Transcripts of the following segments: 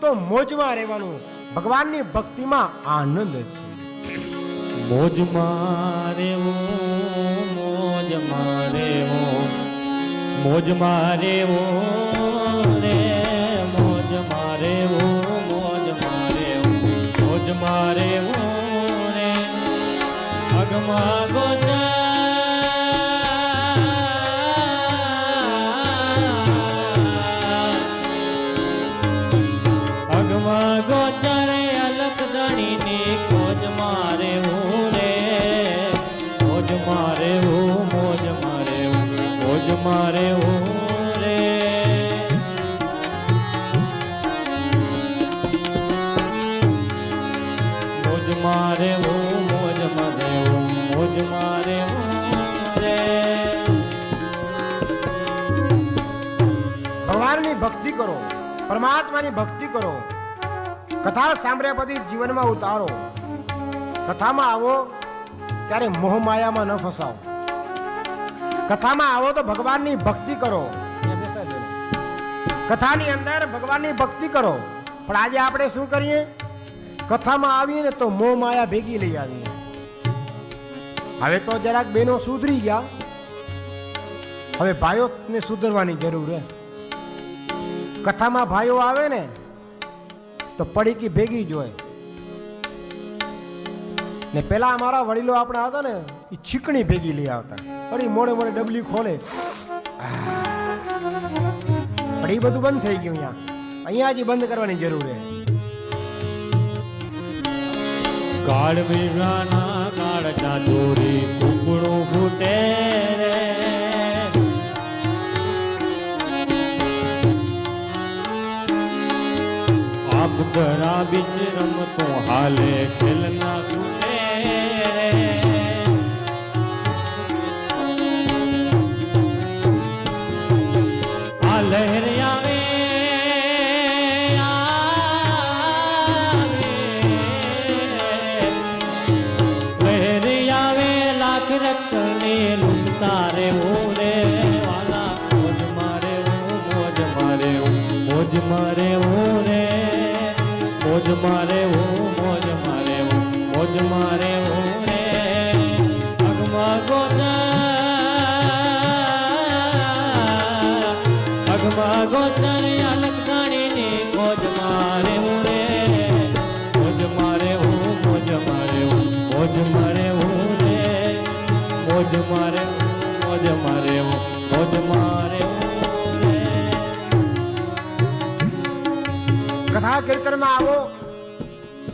તો મોજમાં રહેવાનું ભગવાનની ભક્તિમાં આનંદ છે. મોજ મારે ઓ મોજ મારે ઓ મોજ મારે રે મોજ મારે ઓ મોજ મારે ઓ મોજ મારે ઓ રે અગમા મોજ મારે હો, મોજ મારે હું, મોજ મારે હો રે. મોજ મારે હું, મોજ મારે હું, મોજ મારે ભગવાનની ભક્તિ કરો, પરમાત્માની ભક્તિ કરો, કથા સાંભળ્યા પછી જીવનમાં ઉતારો. કથામાં આવો. ત્યારે મોહ માયામાં ન ફસાવો. કથામાં આવો તો ભગવાનની ભક્તિ કરો. કથાની અંદર ભગવાનની ભક્તિ કરો. પણ આજે આપણે શું કરીએ? કથામાં આવીએ ને તો મોહ માયા ભેગી લઈ આવીએ. હવે તો જરાક બેનો સુધરી ગયા. હવે ભાઈઓને સુધરવાની જરૂર છે કથામાં ભાઈઓ આવે ને, તો પડીકી ભેગી જ હોય. ને પેલા અમારા વડીલો આપણા હતા ને એ છીકણી ભેગી લઈ આવતા. પડી મોડે મોડે ડબલી ખોલે. પણ એ બધું બંધ થઈ ગયું અહીંયા. અહીંયા જ બંધ કરવાની જરૂર છે. કાળ બિરલાના કાળ ચાતુરી કુકડું ફૂટે રે. આપ ઘરા બીચ રમતો હાલે ખેલના મોજ મારે હું રે મોજ મારે હું મોજ મારે હું મોજ મારે હું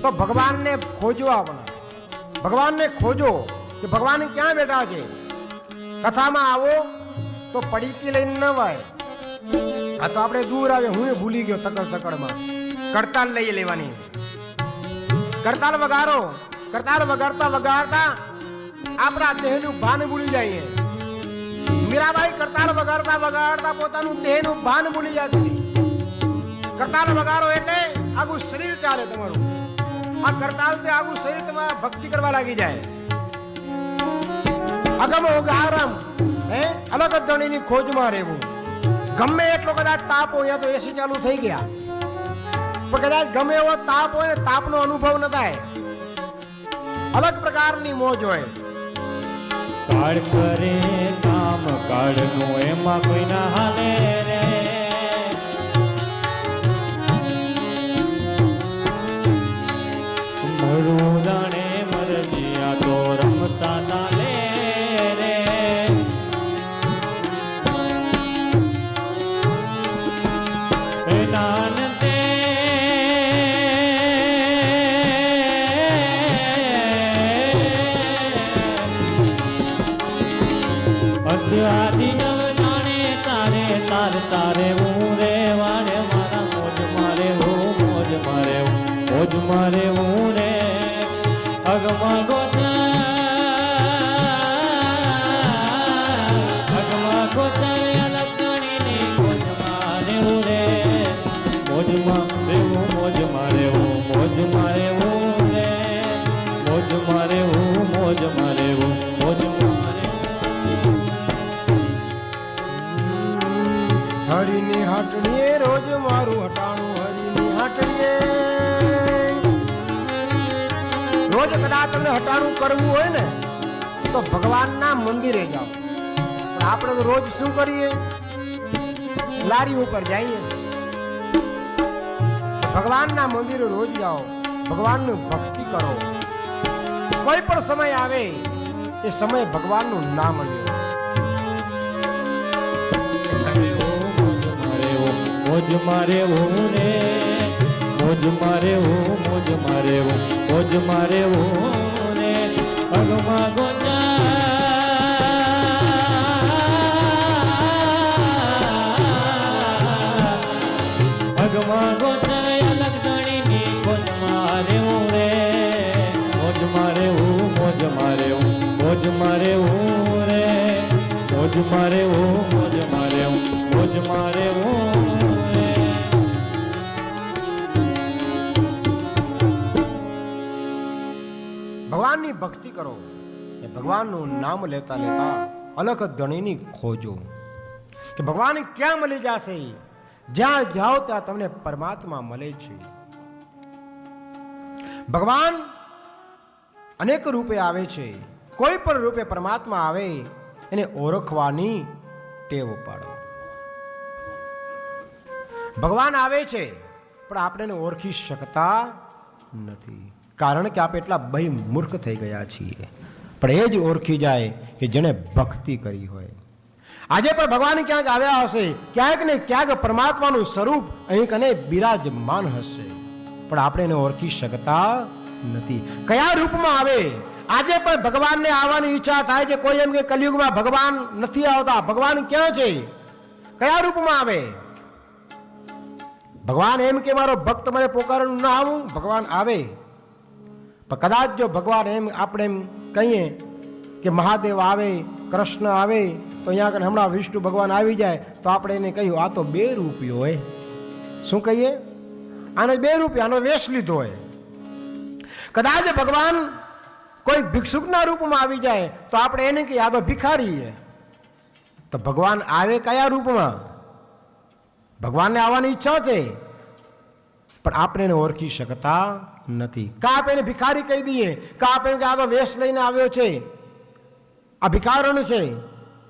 તો ભગવાનને ખોજો આપણે ભગવાનને ખોજો કે ભગવાન ક્યાં બેઠા છે? કથામાં આવો તો પડીકી લઈને ન વાય. આ તો આપણે દૂર આવે, હું ભૂલી ગયો તકડ તકડમાં. કરતાલ લઈ લેવાની. કરતાલ વગાડો. કરતાલ વગાડતા વગાડતા આપણા દેહનું ભાન ભૂલી જઈએ. મીરાબાઈ કરતાલ વગાડતા વગાડતા પોતાનું દેહનું ભાન ભૂલી હતી. કરતાલ વગાડો એટલે આખું શરીર ચાલે તમારું. આ કરતાલ તે આખું શરીર તમારા ભક્તિ કરવા લાગી જાય. અગમ ઓગારમ હે? અલગ ધણીની ખોજમાં રહેવું. ગમે એટલો કદાચ તાપ હોય તો એસી ચાલુ થઈ ગયા. પણ કદાચ ગમે એવો તાપ હોય ને તાપનો અનુભવ ન થાય. અલગ પ્રકારની મોજ હોય. કાળ કરે કામ, કાળનું એમાં કોઈ ના હાલે રે. નવ જાણે તારે, તાર, તારે હું રે મારા મોજ મારે, હું મોજ મારે મોજ મારે હું રે. અગમા હરીની હાટડીએ રોજ મારું હટાણું હરીની હાટડીએ રોજ કદાચ તમને હટાણું કરવું હોય ને, તો ભગવાનના મંદિરે જાઓ. આપણે રોજ શું કરીએ? લારી ઉપર જઈએ. ભગવાનના મંદિરે રોજ જાઓ, ભગવાનનું ભક્તિ કરો. કોઈ પણ સમય આવે, એ સમય ભગવાનનું નામ લ્યો. મોજ મારે હું રે મોજ મારે હું મોજ મારે હું મોજ મારે હું રે અગમા ગોચા અગમા ગોચા અલગ ગણીની મોજ મારે હું રે મોજ મારે હું મોજ મારે હું મોજ મારે હું રે મોજ મારે હું મોજ મારે હું મોજ મારે ઓ ભગવાનની ભક્તિ કરો. ને ભગવાનનું નામ લેતા લેતા અલગ ધણીની ખોજો. કે ભગવાન ક્યાં મળી જશે? જ્યાં જાઓ ત્યાં તમને પરમાત્મા મળે છે. ભગવાન અનેક રૂપે આવે છે. કોઈ પણ રૂપે પરમાત્મા આવે, એને ઓળખવાની ટેવ પાડો. ભગવાન આવે છે, પણ આપણે એને ઓળખી શકતા નથી. કારણ કે આપણે એટલા ભય મૂર્ખ થઈ ગયા છીએ. પણ એ જ ઓળખી જાય કે જેણે ભક્તિ કરી હોય. આજે પણ ભગવાન ક્યાંક આવ્યા હશે, ક્યાંક ને ક્યાંક પરમાત્માનું સ્વરૂપ અહીં કને બિરાજમાન હશે. પણ આપણે એને ઓળખી શકતા નથી. કયા રૂપમાં આવે? આજે પણ ભગવાનને આવવાની ઈચ્છા થાય છે. કોઈ એમ કે કલયુગમાં ભગવાન નથી આવતા. ભગવાન ક્યાં છે? કયા રૂપમાં આવે? ભગવાન એમ કે મારો ભક્ત મને પોકારનું ના આવું. ભગવાન આવે. પણ કદાચ જો ભગવાન એમ આપણે એમ કહીએ કે મહાદેવ આવે, કૃષ્ણ આવે, તો અહીંયા આગળ હમણાં વિષ્ણુ ભગવાન આવી જાય, તો આપણે એને કહ્યું, આ તો બે રૂપિયો હોય. શું કહીએ? આને બે રૂપિયાનો વેશ લીધો હોય. કદાચ ભગવાન કોઈ ભિક્ષુકના રૂપમાં આવી જાય, તો આપણે એને કહીએ, આ તો ભિખારી છે તો ભગવાન આવે કયા રૂપમાં? ભગવાનને આવવાની ઈચ્છા છે. પણ આપણે એને ઓળખી શકતા નથી. કા આપણે ભિખારી કહી દઈએ? કા આપણે કે આ તો વેશ લઈને આવ્યો છે? આ ભિખારણ છે.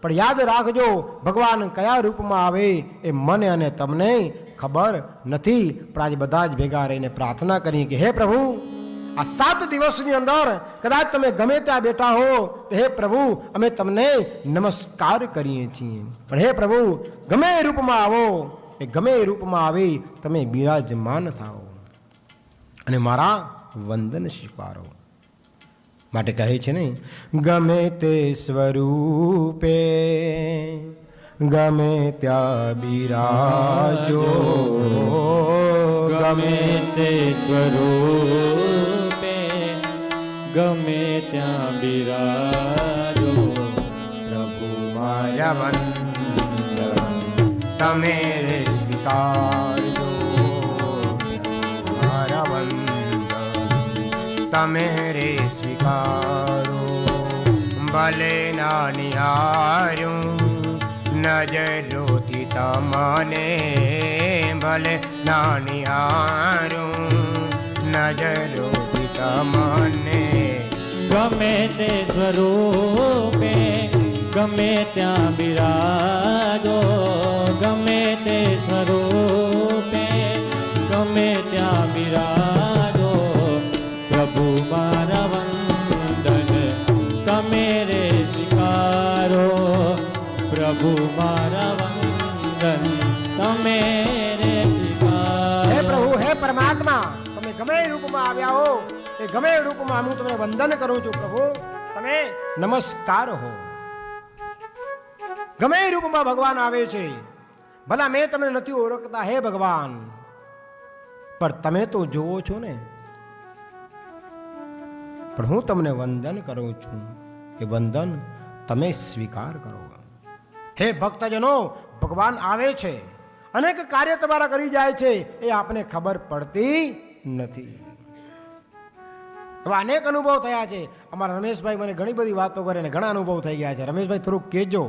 પણ યાદ રાખજો, ભગવાન કયા રૂપમાં આવે એ મને અને તમને ખબર નથી. પણ આજે બધા જ ભેગા રહીને પ્રાર્થના કરી કે, હે પ્રભુ, આ સાત દિવસની અંદર કદાચ તમે ગમે ત્યાં બેઠા હો, તો હે પ્રભુ, અમે તમને નમસ્કાર કરીએ છીએ. પણ હે પ્રભુ, ગમે રૂપમાં આવો એ ગમે એ રૂપમાં આવે, તમે બિરાજમાન થાઓ. અને મારા વંદન સ્વીકારો. માટે કહે છે ને, ગમે તે સ્વરૂપે, ગમે ત્યાં બિરાજો, ગમે તે સ્વરૂપે, ગમે ત્યાં બિરાજો. પ્રભુ મારા વંદન, તમે વંદન તમે રે સ્વીકારો. ભલે નાની નિહાર્યું નજરોથી તમને, ભલે નાની નિહાર્યું નજરોથી તમને. ગમે તે સ્વરૂપે ગમે ત્યાં બિરાજો, ગમે તે સ્વરૂપે, ગમે ત્યાં બિરાજો. પ્રભુ મારા વંદન, તમે રે સ્વીકારો. પ્રભુ મારા વંદન, તમે રે સ્વીકારો. હે પ્રભુ, હે પરમાત્મા, તમે ગમે રૂપમાં આવ્યા હો, એ ગમે રૂપમાં હું તમને વંદન કરું છું પ્રભુ. તમે નમસ્કાર હો. ગમે રૂપમાં ભગવાન આવે છે. ભલા મેં તમને નથી ઓળખતા, હે ભગવાન? પણ તમે તો જોવો છો ને. પણ હું તમને વંદન કરું છું. એ વંદન તમે સ્વીકાર કરો. હે ભક્તજનો, ભગવાન આવે છે. અનેક કાર્ય તમારા કરી જાય છે. એ આપને ખબર પડતી નથી. અનેક અનુભવ થયા છે. અમારા રમેશભાઈ મને ઘણી બધી વાતો કરે ને ઘણા અનુભવ થઈ ગયા છે. રમેશભાઈ થોડુંક કહેજો.